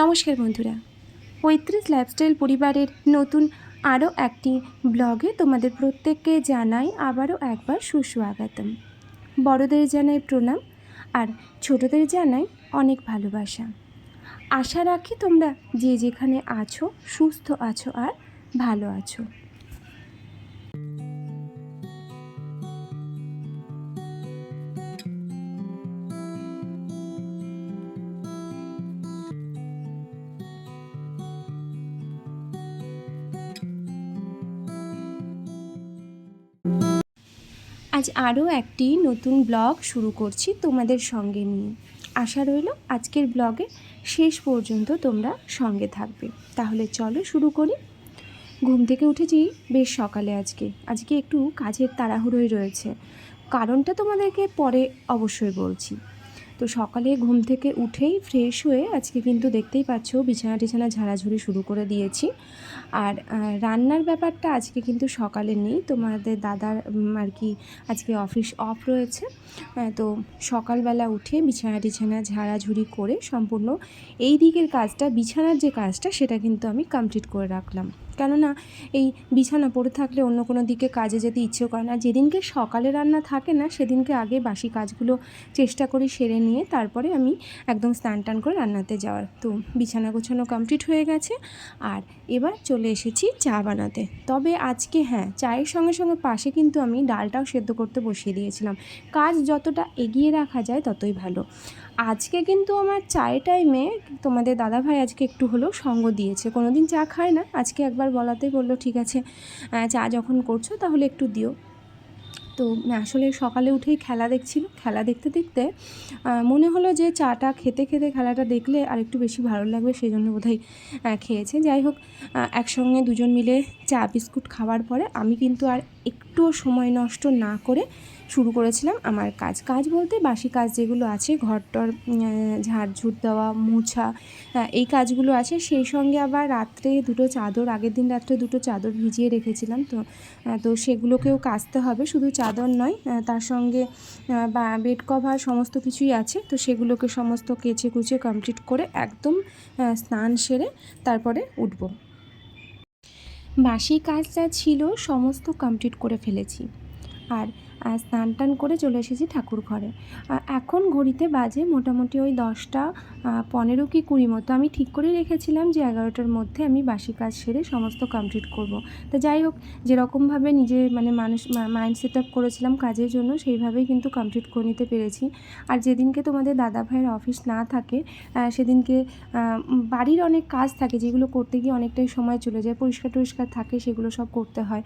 নমস্কার বন্ধুরা। পঁয়ত্রিশ লাইফস্টাইল পরিবারের নতুন আরও একটি ব্লগে তোমাদের প্রত্যেককে জানাই আবারও একবার সুস্বাগতম। বড়দের জানাই প্রণাম আর ছোটদের জানাই অনেক ভালোবাসা। আশা রাখি তোমরা যে যেখানে আছো, সুস্থ আছো আর ভালো আছো। আজ আরও একটি নতুন ব্লগ শুরু করছি তোমাদের সঙ্গে নিয়ে। আশা রইল আজকের ব্লগে শেষ পর্যন্ত তোমরা সঙ্গে থাকবে। তাহলে চলো শুরু করি। ঘুম থেকে উঠেছি বেশ সকালে আজকে। আজকে একটু কাজের তাড়াহুড়োই রয়েছে। কারণটা তোমাদেরকে পরে অবশ্যই বলছি। তো সকালে ঘুম থেকে উঠেই ফ্রেশ হয়ে আজকে কিন্তু দেখতেই পাচ্ছ বিছানা টিছানা ঝাড়াঝুড়ি শুরু করে দিয়েছি। আর রান্নার ব্যাপারটা আজকে কিন্তু সকালে নেই। তোমাদের দাদার আর কি আজকে অফিস অফ রয়েছে। তো সকালবেলা উঠে বিছানা টিছানা ঝাড়াঝুড়ি করে সম্পূর্ণ এই দিকের কাজটা, বিছানার যে কাজটা, সেটা কিন্তু আমি কমপ্লিট করে রাখলাম। কেননা এই বিছানা পড়ে থাকলে অন্য কোনো দিকে কাজে যেতে ইচ্ছে করে না। যেদিনকে সকালে রান্না থাকে না, সেদিনকে আগে বাসি কাজগুলো চেষ্টা করি সেরে নিয়ে তারপরে আমি একদম স্নান টান করে রান্নাতে যাওয়ার। তো বিছানা গোছানো কমপ্লিট হয়ে গেছে আর এবার চলে এসেছি চা বানাতে। তবে আজকে হ্যাঁ চায়ের সঙ্গে সঙ্গে পাশে কিন্তু আমি ডালটাও সেদ্ধ করতে বসিয়ে দিয়েছিলাম। কাজ যতটা এগিয়ে রাখা যায় ততই ভালো। আজকে কিন্তু আমার চায়ের টাইমে তোমাদের দাদাভাই আজকে একটু হলেও সঙ্গ দিয়েছে। কোনো দিন চা খায় না। আজকে একবার বলাতে বলল, ঠিক আছে চা যখন করছ তাহলে একটু দিও। তো আসলে সকালে উঠেই খেলা দেখছিল। খেলা দেখতে দেখতে মনে হলো যে চাটা খেতে খেতে খেলাটা দেখলে আর একটু বেশি ভালো লাগবে সেই জন্য বোধহয় খেয়েছে। যাই হোক একসঙ্গে দুজন মিলে চা, বিস্কুট খাওয়ার পরে আমি কিন্তু আর একটুও সময় নষ্ট না করে শুরু করেছিলাম আমার কাজ। কাজ বলতে বাসি কাজ যেগুলো আছে, ঘরটর ঝাড়ঝুট দেওয়া, মোছা এই কাজগুলো আছে। সেই সঙ্গে আবার রাত্রে দুটো চাদর, আগের দিন রাত্রে দুটো চাদর ভিজিয়ে রেখেছিলাম। তো তো সেগুলোকেও কাচতে হবে। শুধু চাদর নয় তার সঙ্গে বেড কভার সমস্ত কিছুই আছে। তো সেগুলোকে সমস্ত কেচে কুচে কমপ্লিট করে একদম স্নান সেরে তারপরে উঠবো। বাসি কাজ যা ছিল সমস্ত কমপ্লিট করে ফেলেছি। আর আহ, স্নান টান করে চলে এসেছি ঠাকুর ঘরে। এখন ঘড়িতে বাজে মোটামুটি ওই দশটা পনেরো কি কুড়ি মতো। আমি ঠিক করে রেখেছিলাম যে এগারোটার মধ্যে আমি বাসি কাজ সেরে সমস্ত কমপ্লিট করব। তো যাই হোক যেরকমভাবে নিজে মানে মানুষ মাইন্ড সেট আপ করেছিলাম কাজের জন্য সেইভাবেই কিন্তু কমপ্লিট করে নিতে পেরেছি। আর যেদিনকে তোমাদের দাদা ভাইয়ের অফিস না থাকে সেদিনকে বাড়ির অনেক কাজ থাকে যেগুলো করতে গিয়ে অনেকটাই সময় চলে যায় পরিষ্কার টরিষ্কার থাকে সেগুলো সব করতে হয়।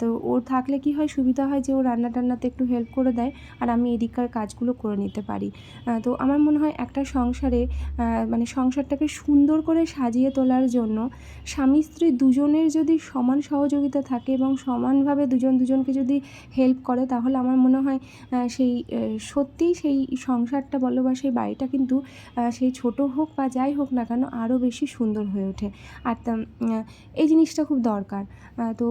তো ওর থাকলে কি হয় সুবিধা হয় যে ও রান্না টান্নাতে একটু হেল্প করে দেয় আর আমি এদিককার কাজগুলো করে নিতে পারি। তো আমার মনে হয় একটা সংসারে মানে সংসারটাকে সুন্দর করে সাজিয়ে তোলার জন্য স্বামী স্ত্রী দুজনের যদি সমান সহযোগিতা থাকে এবং সমানভাবে দুজন দুজনকে যদি হেল্প করে, তাহলে আমার মনে হয় সেই সত্যিই সেই সংসারটা বলো বা সেই বাড়িটা কিন্তু সেই ছোট হোক বা যাই হোক না কেন আরও বেশি সুন্দর হয়ে ওঠে। আর এই জিনিসটা খুব দরকার। তো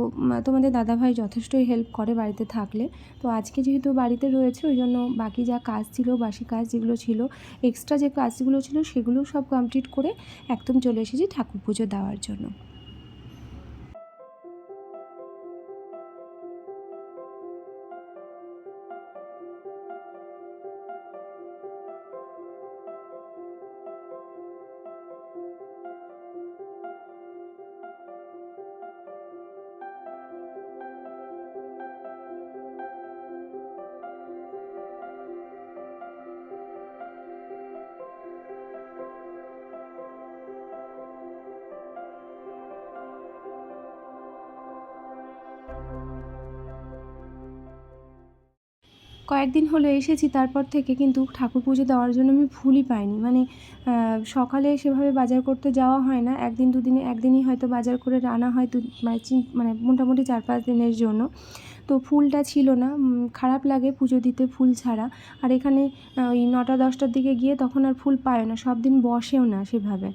তোমাদের দাদাভাই যথেষ্টই হেল্প করে বাড়িতে থাকলে। তো আজকে যেহেতু বাড়িতে রয়েছে, ওই জন্য বাকি যা কাজ ছিল, বাসি কাজ যেগুলো ছিল এক্সট্রা যে কাজগুলো ছিল, সেগুলো সব কমপ্লিট করে একদম চলে এসেছি ঠাকুর পুজো দেওয়ার জন্য। কয়েকদিন হলো এসেছি, তারপর থেকে কিন্তু ঠাকুর পুজো দেওয়ার জন্য আমি ভুলই পাইনি। মানে সকালে সেভাবে বাজার করতে যাওয়া হয় না। একদিন, দুদিনে, একদিনই হয়তো বাজার করে রানা হয় মানে মানে মোটামুটি চার পাঁচ দিনের জন্য। তো ফুলটা ছিল না খারাপ লাগে পুজো দিতে ফুল ছাড়া। আর এখানে ওই নটা দশটার দিকে গিয়ে তখন আর ফুল পায় না সব দিন বসেও না সেভাবে।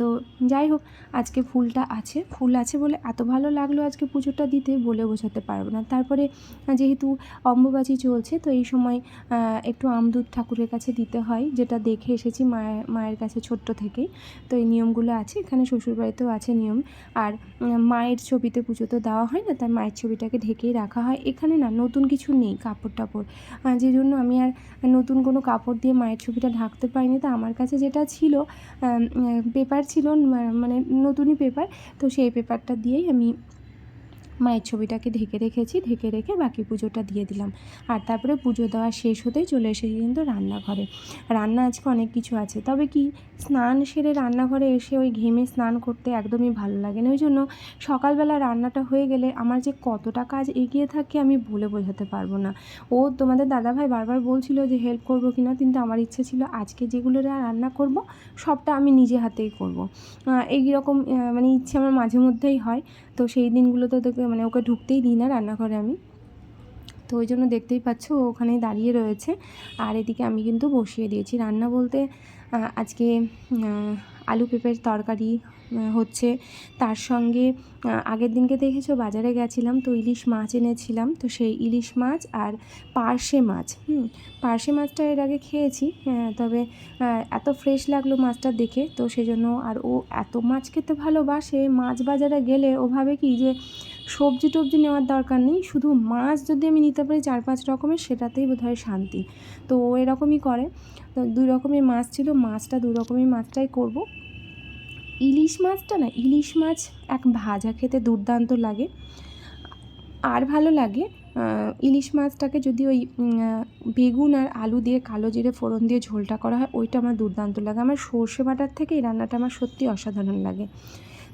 তো যাই হোক, আজকে ফুলটা আছে, ফুল আছে বলে এত ভালো লাগল আজকে পুজোটা দিতে বলে বোঝাতে পারব না। তারপরে যেহেতু অম্বুবাচী চলছে, তো এই সময় একটু আমদুধ ঠাকুরের কাছে দিতে হয়, যেটা দেখে এসেছি মায়ের মায়ের কাছে ছোট্ট থেকেই। তো এই নিয়মগুলো আছে, এখানে শ্বশুরবাড়িতেও আছে নিয়ম। আর মায়ের ছবিতে পুজো তো দেওয়া হয় না, তাই মায়ের ছবিটাকে ঢেকেই রাখা হয়। এখানে না নতুন কিছু নেই কাপড় টাপড়। যে জন্য আমি আর নতুন কোনো কাপড় দিয়ে মায়ের ছবিটা ঢাকতে পারিনি। তো আমার কাছে যেটা ছিল পেপার ছিল মানে নতুনই পেপার, তো সেই পেপারটা দিয়েই আমি মায়ের ছবিটাকে ঢেকে রেখেছি, ঢেকে রেখে বাকি পুজোটা দিয়ে দিলাম। আর তারপরে পুজো দেওয়া শেষ হতেই চলে এসেছি কিন্তু রান্নাঘরে। রান্না আজকে অনেক কিছু আছে। তবে কি, স্নান সেরে রান্নাঘরে এসে ওই ঘেমে স্নান করতে একদমই ভালো লাগে না। ওই জন্য সকালবেলা রান্নাটা হয়ে গেলে আমার যে কতটা কাজ এগিয়ে থাকে আমি বলে বোঝাতে পারব না। ও তোমাদের দাদাভাই বারবার বলছিল যে হেল্প করব কি না, কিন্তু আমার ইচ্ছে ছিল আজকে যেগুলো রান্না করব, সবটা আমি নিজে হাতেই করব। এইরকম মানে ইচ্ছে আমার মাঝে মধ্যেই হয়। তো সেই দিনগুলোতে ওদেরকে মানে ওকে ঢুকতেই দিই না রান্নাঘরে আমি। তো ওই জন্য দেখতেই পাচ্ছ ওখানেই দাঁড়িয়ে রয়েছে। আর এদিকে আমি কিন্তু বসিয়ে দিয়েছি। রান্না বলতে আজকে আলু পেঁপের তরকারি হচ্ছে। তার সঙ্গে আগের দিনকে দেখেছ? বাজারে গেছিলাম তো ইলিশ মাছ এনেছিলাম। তো সেই ইলিশ মাছ আর পার্শে মাছ, হুম? পার্শে মাছটা এর আগে খেয়েছি তবে এত ফ্রেশ লাগল মাছটা দেখে। তো সেজন্য আর ও এত মাছ খেতে ভালোবাসে, মাছ বাজারে গেলে ও ভাবে কি যে সবজি টবজি নেওয়ার দরকার নেই। শুধু মাছ যদি আমি নিতে পারি চার পাঁচ রকমের, সেটাতেই বোধহয় শান্তি। তো ও এরকমই করে। তো দুই রকমের মাছ ছিল, মাছটা দু রকমের মাছটাই করব। ইলিশ মাছটা না, ইলিশ মাছ এক ভাজা খেতে দুর্দান্ত লাগে। আর ভালো লাগে ইলিশ মাছটাকে যদি ওই বেগুন আর আলু দিয়ে কালো জিরে ফোড়ন দিয়ে ঝোলটা করা হয়, ওইটা আমার দুর্দান্ত লাগে। আমার সর্ষে বাটার থেকে এই রান্নাটা আমার সত্যি অসাধারণ লাগে।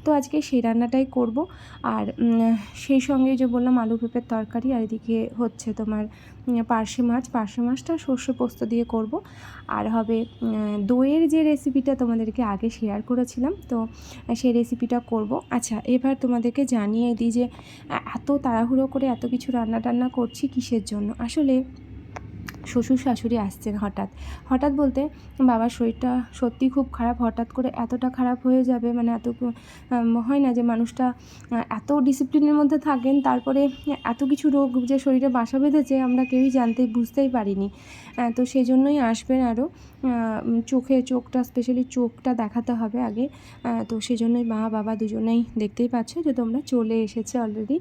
তো আজকে সেই রান্নাটাই করব। আর সেই সঙ্গে যে বললাম আলু পেঁপের তরকারি, আর এদিকে হচ্ছে তোমার পার্শে মাছ। পার্শে মাছটা সর্ষে পোস্ত দিয়ে করব। আর হবে দইয়ের যে রেসিপিটা তোমাদেরকে আগে শেয়ার করেছিলাম, তো সেই রেসিপিটা করব। আচ্ছা এবার তোমাদেরকে জানিয়ে দিই যে, এত তাড়াহুড়ো করে এত কিছু রান্না টান্না করছি কিসের জন্য? আসলে শ্বশুর শাশুড়ি আসছেন হঠাৎ। হঠাৎ বলতে, বাবার শরীরটা সত্যি খুব খারাপ। হঠাৎ করে এতটা খারাপ হয়ে যাবে মানে এত হয় না যে মানুষটা এত ডিসিপ্লিনের মধ্যে থাকেন, তারপরে এত কিছু রোগ যে শরীরে বাসা বেঁধেছে, আমরা কেউই জানতে, বুঝতেই পারিনি। তো সেই জন্যই আসবেন আরও চোখে চোখটা স্পেশালি চোখটা দেখাতে হবে আগে। তো সেই জন্যই মা, বাবা দুজনেই দেখতেই পাচ্ছ যে তোমরা চলে এসেছে অলরেডি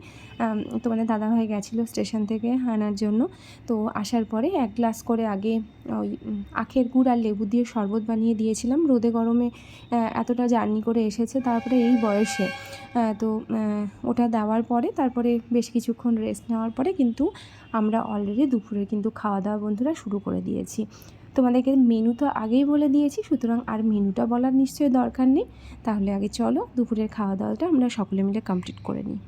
তোমাদের দাদাভাই গেছিল স্টেশন থেকে আনার জন্য। তো আসার পরে এক গ্লাস করে আগে ওই আখের গুড় আর লেবু দিয়ে শরবত বানিয়ে দিয়েছিলাম। রোদে গরমে এতটা জার্নি করে এসেছে তারপরে এই বয়সে। তো ওটা দেওয়ার পরে, তারপরে বেশ কিছুক্ষণ রেস্ট নেওয়ার পরে কিন্তু আমরা অলরেডি দুপুরে কিন্তু খাওয়া দাওয়া বন্ধুরা শুরু করে দিয়েছি। তোমাদেরকে মেনু তো আগেই বলে দিয়েছি, সুতরাং আর মেনুটা বলার নিশ্চয়ই দরকার নেই। তাহলে আগে চলো, দুপুরের খাওয়া দাওয়াটা আমরা সকলে মিলে কমপ্লিট করে নিই।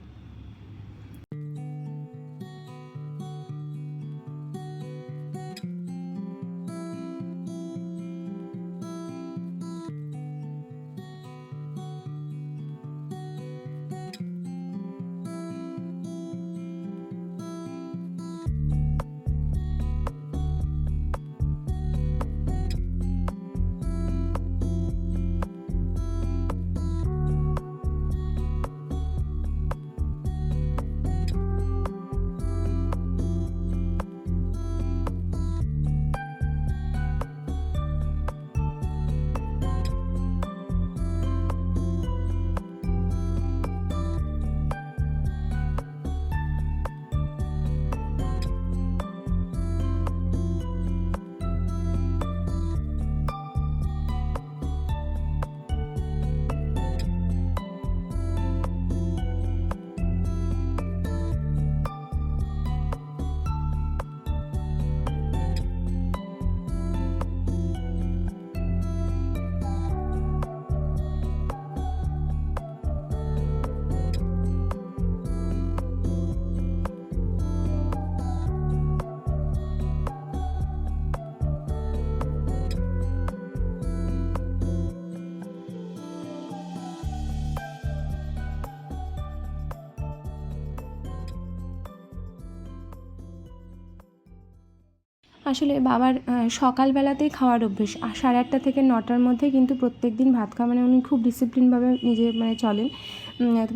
আসলে বাবার সকালবেলাতেই খাওয়ার অভ্যেস। আর সাড়ে আটটা থেকে নটার মধ্যে কিন্তু প্রত্যেক দিন ভাত খাওয়া মানে উনি খুব ডিসিপ্লিনভাবে নিজে মানে চলেন।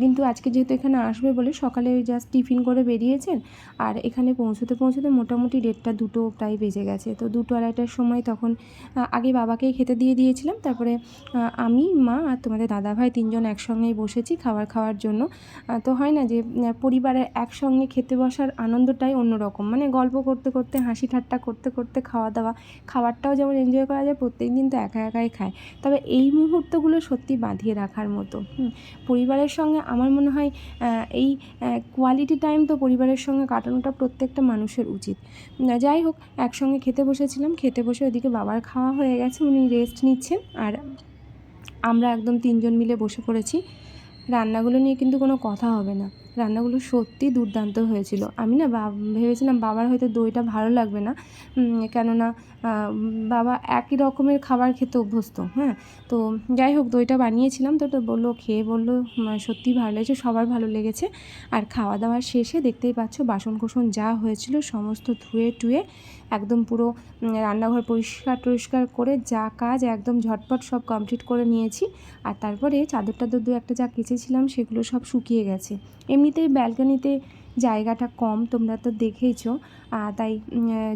কিন্তু আজকে যেহেতু এখানে আসবে বলে সকালে জাস্ট টিফিন করে বেরিয়েছেন আর এখানে পৌঁছতে পৌঁছতে মোটামুটি দেড়টা দুটো প্রায় বেজে গেছে। তো দুটো আড়াইটার সময় তখন আগে বাবাকেই খেতে দিয়ে দিয়েছিলাম তারপরে আমি মা আর তোমাদের দাদা ভাই তিনজন একসঙ্গেই বসেছি খাবার খাওয়ার জন্য। তো হয় না যে পরিবারের একসঙ্গে খেতে বসার আনন্দটাই অন্যরকম। মানে গল্প করতে করতে হাসি ঠাট্টা করতে করতে খাওয়া দাওয়া খাবারটাও যেমন এনজয় করা যায় প্রত্যেক দিন তো একা একাই খায়। তবে এই মুহূর্তগুলো সত্যি বাঁধিয়ে রাখার মতো। হুম, সঙ্গে আমার মনে হয় এই কোয়ালিটি টাইম তো পরিবারের সঙ্গে কাটানোটা প্রত্যেকটা মানুষের উচিত। যাই হোক, একসঙ্গে খেতে বসেছিলাম, খেতে বসে ওদিকে বাবার খাওয়া হয়ে গেছে, উনি রেস্ট নিচ্ছেন আর আমরা একদম তিনজন মিলে বসে পড়েছি। রান্নাগুলো নিয়ে কিন্তু কোনো কথা হবে না। রান্নাগুলো সত্যি দুর্দান্ত হয়েছিল। আমি না বা ভেবেছিলাম বাবার হয়তো দইটা ভালো লাগবে না। কেননা বাবা একই রকমের খাবার খেতে অভ্যস্ত হ্যাঁ? তো যাই হোক, দইটা বানিয়েছিলাম তো বলল, খেয়ে বলল সত্যি ভালো লেগেছে, সবার ভালো লেগেছে। আর খাওয়া দাওয়ার শেষে দেখতেই পাচ্ছ বাসন কোসন যা হয়েছিল, সমস্ত ধুয়ে টুয়ে একদম পুরো রান্নাঘর পরিষ্কার টরিষ্কার করে যা কাজ একদম ঝটপট সব কমপ্লিট করে নিয়েছি। আর তারপরে চাদর টাদর দু একটা যা কেচেছিলাম সেগুলো সব শুকিয়ে গেছে। এমনিতেই ব্যালকনিতে জায়গাটা কম, তোমরা তো দেখেইছো। তাই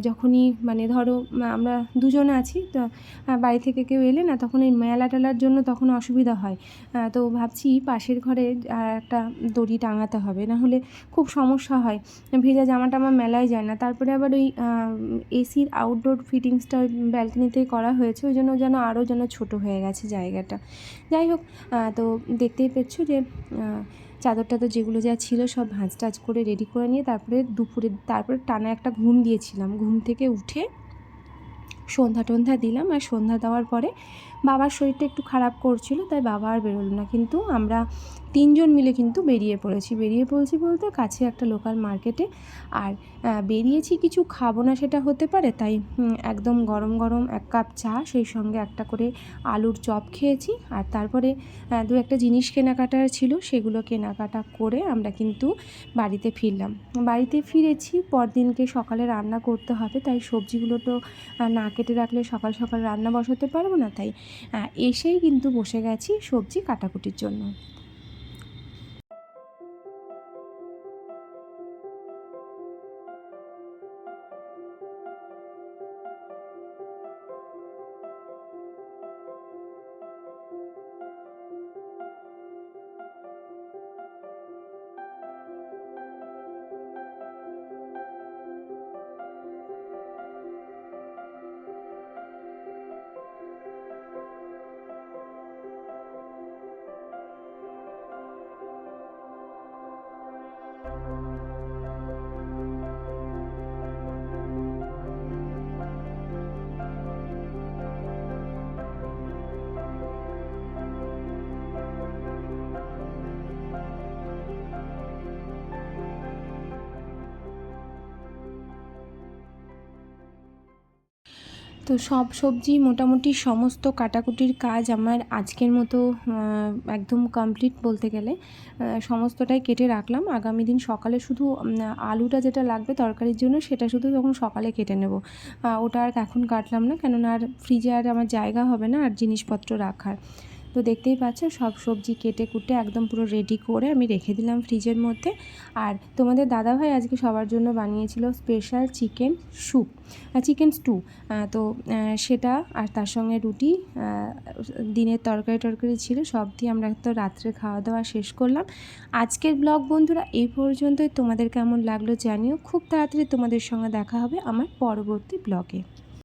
যখনই মানে ধরো আমরা দুজন আছি, তো বাড়ি থেকে কেউ এলে না, তখন এই মেলা টেলার জন্য তখন অসুবিধা হয়। তো ভাবছি পাশের ঘরে একটা দড়ি টাঙাতে হবে না হলে খুব সমস্যা হয়। ভেজা জামাটা আমার মেলায় যায় না। তারপরে আবার ওই এসির আউটডোর ফিটিংসটা ওই ব্যালকনিতেই করা হয়েছে, ওই জন্য যেন আরও যেন ছোট হয়ে গেছে জায়গাটা। যাই হোক তো দেখতেই পেয়েছ যে চাদর টাদর যেগুলো যা ছিল সব ভাঁজ টাজ করে রেডি করে নিয়ে তারপরে দুপুরে, তারপরে টানা একটা ঘুম দিয়েছিলাম। ঘুম থেকে উঠে সন্ধ্যা টন্ধ্যা দিলাম আর সন্ধ্যা দেওয়ার পরে বাবার শরীরটা একটু খারাপ করছিল, তাই বাবা আর বেরোলো না। কিন্তু আমরা তিনজন মিলে কিন্তু বেরিয়ে পড়েছি। বেরিয়ে পড়েছি বলতে কাছে একটা লোকাল মার্কেটে আর বেরিয়েছি কিছু খাব না সেটা হতে পারে, তাই একদম গরম গরম এক কাপ চা, সেই সঙ্গে একটা করে আলুর চপ খেয়েছি। আর তারপরে দু একটা জিনিস কেনাকাটার ছিল, সেগুলো কেনাকাটা করে আমরা কিন্তু বাড়িতে ফিরলাম। বাড়িতে ফিরেছি, পরদিনকে সকালে রান্না করতে হবে, তাই সবজিগুলো তো না কেটে রাখলে সকাল সকাল রান্না বসাতে পারব না, তাই এসেই কিন্তু বসে গেছি সবজি কাটাকুটির জন্য। তো সব সবজি মোটামুটি সমস্ত কাটাকুটির কাজ আমার আজকের মতো একদম কমপ্লিট বলতে গেলে সমস্তটাই কেটে রাখলাম। আগামী দিন সকালে শুধু আলুটা যেটা লাগবে তরকারির জন্য সেটা শুধু তখন সকালে কেটে নেব। ওটা আর এখন কাটলাম না, কেননা আর ফ্রিজে আর আমার জায়গা হবে না, আর জিনিসপত্র রাখার। তো দেখতেই পাচ্ছ, সব সবজি কেটে কুটে একদম পুরো রেডি করে আমি রেখে দিলাম ফ্রিজের মধ্যে। আর তোমাদের দাদাভাই আজকে সবার জন্য বানিয়েছিল special chicken soup chicken stew তো সেটা আর তার সঙ্গে রুটি দিনের তরকারি টরকারি ছিল, সব দিয়ে আমরা তো রাত্রে খাওয়া দাওয়া শেষ করলাম। আজকের ব্লগ বন্ধুরা এই পর্যন্তই। তোমাদের কেমন লাগল জানিও। খুব তাড়াতাড়ি তোমাদের সঙ্গে দেখা হবে আমার পরবর্তী ব্লগে